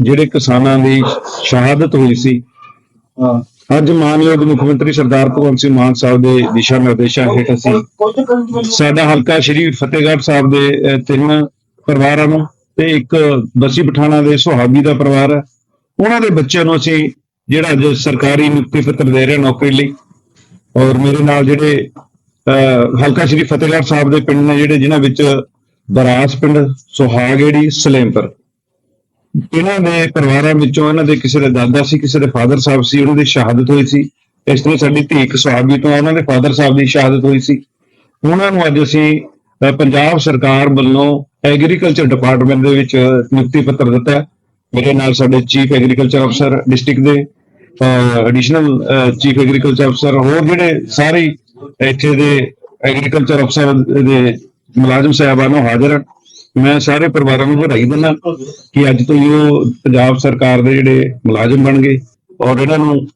ਜਿਹੜੇ ਕਿਸਾਨਾਂ ਦੀ ਸ਼ਹਾਦਤ ਹੋਈ ਸੀ ਅੱਜ ਮਾਨਯੋਗ ਮੁੱਖ ਮੰਤਰੀ ਸਰਦਾਰ ਭਗਵੰਤ ਸਿੰਘ ਮਾਨ ਸਾਹਿਬ ਦੇ ਦਿਸ਼ਾ ਨਿਰਦੇਸ਼ਾਂ ਹੇਠ ਅਸੀਂ ਸਾਡਾ ਹਲਕਾ ਸ਼੍ਰੀ ਫਤਿਹਗੜ੍ਹ ਸਾਹਿਬ ਦੇ ਤਿੰਨ ਪਰਿਵਾਰਾਂ ਨੂੰ ਤੇ ਇੱਕ ਬਸੀ ਪਠਾਣਾ ਦੇ ਸੁਹਾਗੀ ਦਾ ਪਰਿਵਾਰ ਹੈ। ਉਹਨਾਂ ਦੇ ਬੱਚਿਆਂ ਨੂੰ ਅਸੀਂ ਜਿਹੜਾ ਅੱਜ ਸਰਕਾਰੀ ਨਿਯੁਕਤੀ ਪੱਤਰ ਦੇ ਰਹੇ ਹਾਂ ਨੌਕਰੀ ਲਈ। ਔਰ ਮੇਰੇ ਨਾਲ ਜਿਹੜੇ ਹਲਕਾ ਸ਼੍ਰੀ ਫਤਿਹਗੜ੍ਹ ਸਾਹਿਬ ਦੇ ਪਿੰਡ ਨੇ ਜਿਹੜੇ ਜਿਨ੍ਹਾਂ ਵਿੱਚ ਬਰਾਸ ਪਿੰਡ ਸੁਹਾਗੇੜੀ, ਸਲੇਮਪੁਰ। ਇਹਨਾਂ ਦੇ ਪਰਿਵਾਰਾਂ ਵਿੱਚੋਂ ਇਹਨਾਂ ਦੇ ਕਿਸੇ ਦੇ ਦਾਦਾ ਸੀ, ਕਿਸੇ ਦੇ ਫਾਦਰ ਸਾਹਿਬ ਸੀ, ਉਹਨਾਂ ਦੀ ਸ਼ਹਾਦਤ ਹੋਈ ਸੀ। ਇਸ ਤਰ੍ਹਾਂ ਸਾਡੀ ਧੀ ਇੱਕ ਸੁਹਾਗੀ ਤੋਂ ਉਹਨਾਂ ਦੇ ਫਾਦਰ ਸਾਹਿਬ ਦੀ ਸ਼ਹਾਦਤ ਹੋਈ ਸੀ। ਉਹਨਾਂ ਨੂੰ ਅੱਜ ਅਸੀਂ ਪੰਜਾਬ ਸਰਕਾਰ ਵੱਲੋਂ ਐਗਰੀਕਲਚਰ ਡਿਪਾਰਟਮੈਂਟ ਦੇ ਵਿੱਚ ਨਿਯੁਕਤੀ ਪੱਤਰ ਦਿੱਤਾ। ਮੇਰੇ ਨਾਲ ਸਾਡੇ ਚੀਫ ਐਗਰੀਕਲਚਰ ਅਫਸਰ ਡਿਸਟ੍ਰਿਕਟ ਦੇ ਐਡੀਸ਼ਨਲ ਚੀਫ ਐਗਰੀਕਲਚਰ ਅਫਸਰ ਹੋਰ ਜਿਹੜੇ ਸਾਰੇ ਇੱਥੇ ਦੇ ਐਗਰੀਕਲਚਰ ਅਫਸਰ ਦੇ ਮੁਲਾਜ਼ਮ ਸਾਹਿਬਾਨ ਉਹ ਹਾਜ਼ਰ ਹਨ। ਮੈਂ ਸਾਰੇ ਪਰਿਵਾਰਾਂ ਨੂੰ ਵਧਾਈ ਦਿੰਦਾ ਕਿ ਅੱਜ ਤੋਂ ਹੀ ਉਹ ਪੰਜਾਬ ਸਰਕਾਰ ਦੇ ਜਿਹੜੇ ਮੁਲਾਜ਼ਮ ਬਣ ਗਏ ਔਰ ਇਹਨਾਂ ਨੂੰ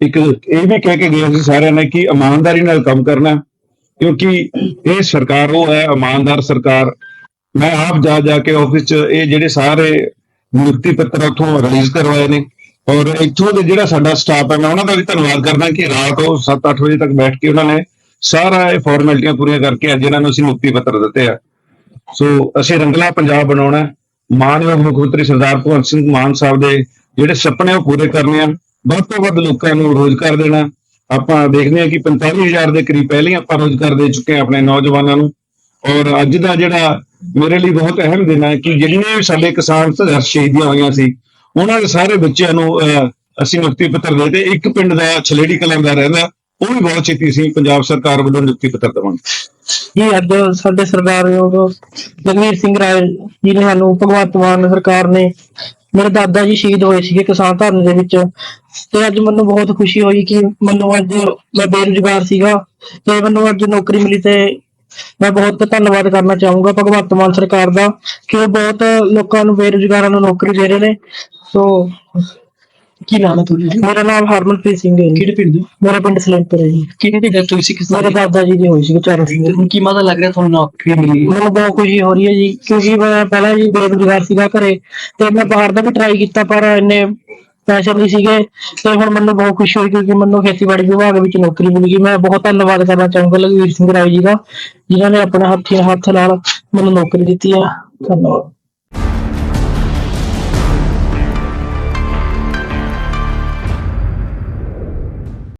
ਇੱਕ ਇਹ ਵੀ ਕਹਿ ਕੇ ਗਏ ਸੀ ਸਾਰਿਆਂ ਨੇ ਕਿ ਇਮਾਨਦਾਰੀ ਨਾਲ ਕੰਮ ਕਰਨਾ ਕਿਉਂਕਿ ਇਹ ਸਰਕਾਰ ਉਹ ਹੈ, ਇਮਾਨਦਾਰ ਸਰਕਾਰ। ਮੈਂ ਆਪ ਜਾ ਜਾ ਕੇ ਆਫਿਸ 'ਚ ਇਹ ਜਿਹੜੇ ਸਾਰੇ ਨਿਯੁਕਤੀ ਪੱਤਰ ਉੱਥੋਂ ਰਿਲੀਜ਼ ਕਰਵਾਏ ਨੇ ਔਰ ਇੱਥੋਂ ਦੇ ਜਿਹੜਾ ਸਾਡਾ ਸਟਾਫ ਹੈ, ਮੈਂ ਉਹਨਾਂ ਦਾ ਵੀ ਧੰਨਵਾਦ ਕਰਦਾ ਕਿ ਰਾਤ ਉਹ 7-8 ਵਜੇ ਤੱਕ ਬੈਠ ਕੇ ਉਹਨਾਂ ਨੇ ਸਾਰਾ ਇਹ ਫਾਰਮੈਲਿਟੀਆਂ ਪੂਰੀਆਂ ਕਰਕੇ ਅੱਜ ਇਹਨਾਂ ਨੂੰ ਅਸੀਂ ਮੁਕਤੀ ਪੱਤਰ ਦਿੱਤੇ ਆ। ਸੋ ਅਸੀਂ ਰੰਗਲਾ ਪੰਜਾਬ ਬਣਾਉਣਾ ਹੈ। ਮਾਨਯੋਗ ਮੁੱਖ ਮੰਤਰੀ ਸਰਦਾਰ ਭਗਵੰਤ ਸਿੰਘ ਮਾਨ ਸਾਹਿਬ ਦੇ ਜਿਹੜੇ ਸੁਪਨੇ ਉਹ ਪੂਰੇ ਕਰਨੇ ਆ। ਵੱਧ ਤੋਂ ਵੱਧ ਲੋਕਾਂ ਨੂੰ ਰੋਜ਼ਗਾਰ ਦੇਣਾ। ਆਪਾਂ ਦੇਖਦੇ ਹਾਂ ਕਿ 45000 ਦੇ ਕਰੀਬ ਪਹਿਲੇ ਆਪਾਂ ਰੋਜ਼ਗਾਰ ਦੇ ਚੁੱਕੇ ਹਾਂ ਆਪਣੇ ਨੌਜਵਾਨਾਂ ਨੂੰ। ਔਰ ਅੱਜ ਦਾ ਜਿਹੜਾ ਮੇਰੇ ਲਈ ਬਹੁਤ ਅਹਿਮ ਦਿਨ ਹੈ ਕਿ ਜਿੰਨੇ ਵੀ ਸਾਡੇ ਕਿਸਾਨ ਸੰਘਰਸ਼ ਸ਼ਹੀਦੀਆਂ ਹੋਈਆਂ ਸੀ ਉਹਨਾਂ ਦੇ ਸਾਰੇ ਬੱਚਿਆਂ ਨੂੰ ਅਹ, ਅਸੀਂ ਮੁਕਤੀ ਪੱਤਰ ਦੇ ਤੇ ਇੱਕ ਪਿੰਡ ਦਾ ਛਲੇੜੀ ਕਲਾਂ ਦਾ ਰਹਿੰਦਾ। ਉਹ ਵੀ ਬਹੁਤ ਛੇਤੀ ਸੀ ਪੰਜਾਬ ਸਰਕਾਰ ਵੱਲੋਂ ਨਿਯੁਕਤੀ ਪੱਤਰ ਦੇਵਾਂਗੇ। ਜੀ, ਅੱਜ ਸਾਡੇ ਸਰਦਾਰਯੋਗ ਜਗਵੀਰ ਸਿੰਘ ਰਾਏ ਜੀ ਨੇ ਸਾਨੂੰ ਭਗਵੰਤ ਮਾਨ ਸਰਕਾਰ ਨੇ, ਮੇਰੇ ਦਾਦਾ ਜੀ ਸ਼ਹੀਦ ਹੋਏ ਸੀਗੇ ਕਿਸਾਨ ਧਰਨੇ ਦੇ ਵਿੱਚ। ਤੇ ਅੱਜ ਮੈਨੂੰ ਬਹੁਤ ਖੁਸ਼ੀ ਹੋਈ ਕਿ ਮੈਨੂੰ ਅੱਜ ਮੈਂ ਬੇਰੁਜ਼ਗਾਰ ਸੀਗਾ। ਤੇ ਮੈਨੂੰ ਅੱਜ ਨੌਕਰੀ ਮਿਲੀ ਤੇ ਮੈਂ ਬਹੁਤ ਧੰਨਵਾਦ ਕਰਨਾ ਚਾਹੂੰਗਾ ਭਗਵੰਤ ਮਾਨ ਸਰਕਾਰ ਦਾ ਕਿ ਉਹ ਬਹੁਤ ਲੋਕਾਂ ਨੂੰ ਬੇਰੁਜ਼ਗਾਰਾਂ ਨੂੰ ਨੌਕਰੀ ਦੇ ਰਹੇ ਨੇ। ਸੋ ਕੀ ਨਾਮ ਹੈ ਤੁਹਾਡਾ ਮੇਰਾ ਨਾਮ ਹਰਮਨਪ੍ਰੀਤ ਸਿੰਘ ਹੈ ਜੀ। ਕਿਹੜੇ ਪਿੰਡ ਦੇ? ਮੇਰਾ ਪਿੰਡ ਸਲੈਂਪੁਰ ਹੈ ਜੀ। ਕਿਹਨੇ ਦੀ ਡੈਥ ਹੋਈ ਸੀ ਕਿਸ ਮੇਰੇ ਦਾਦਾ ਜੀ ਦੀ ਹੋਈ ਸੀ ਚਾਰ ਹੁਣ ਕੀ ਮਾਦਾ ਲੱਗ ਰਿਹਾ ਤੁਹਾਨੂੰ ਨੌਕਰੀ ਮਿਲੀ? ਮੈਨੂੰ ਬਹੁਤ ਖੁਸ਼ੀ ਹੋ ਰਹੀ ਹੈ ਜੀ ਕਿਉਂਕਿ ਮੈਂ ਪਹਿਲਾਂ ਜੀ ਬੇਰੁਜ਼ਗਾਰ ਸੀਗਾ ਘਰੇ ਤੇ ਮੈਂ ਬਾਹਰ ਦਾ ਵੀ ਟਰਾਈ ਕੀਤਾ ਪਰ ਇੰਨੇ ਪੈਸੇ ਨਹੀਂ ਸੀਗੇ ਤੇ ਹੁਣ ਮੈਨੂੰ ਬਹੁਤ ਖੁਸ਼ੀ ਹੋਈ ਕਿਉਂਕਿ ਮੈਨੂੰ ਖੇਤੀਬਾੜੀ ਵਿਭਾਗ ਵਿੱਚ ਨੌਕਰੀ ਮਿਲ ਗਈ ਮੈਂ ਬਹੁਤ ਧੰਨਵਾਦ ਕਰਨਾ ਚਾਹੂੰਗਾ ਲਖਵੀਰ ਸਿੰਘ ਰਾਏ ਜੀ ਦਾ ਜਿਨ੍ਹਾਂ ਨੇ ਆਪਣੇ ਹੱਥੀਂ ਹੱਥ ਨਾਲ ਮੈਨੂੰ ਨੌਕਰੀ ਦਿੱਤੀ ਹੈ। ਧੰਨਵਾਦ।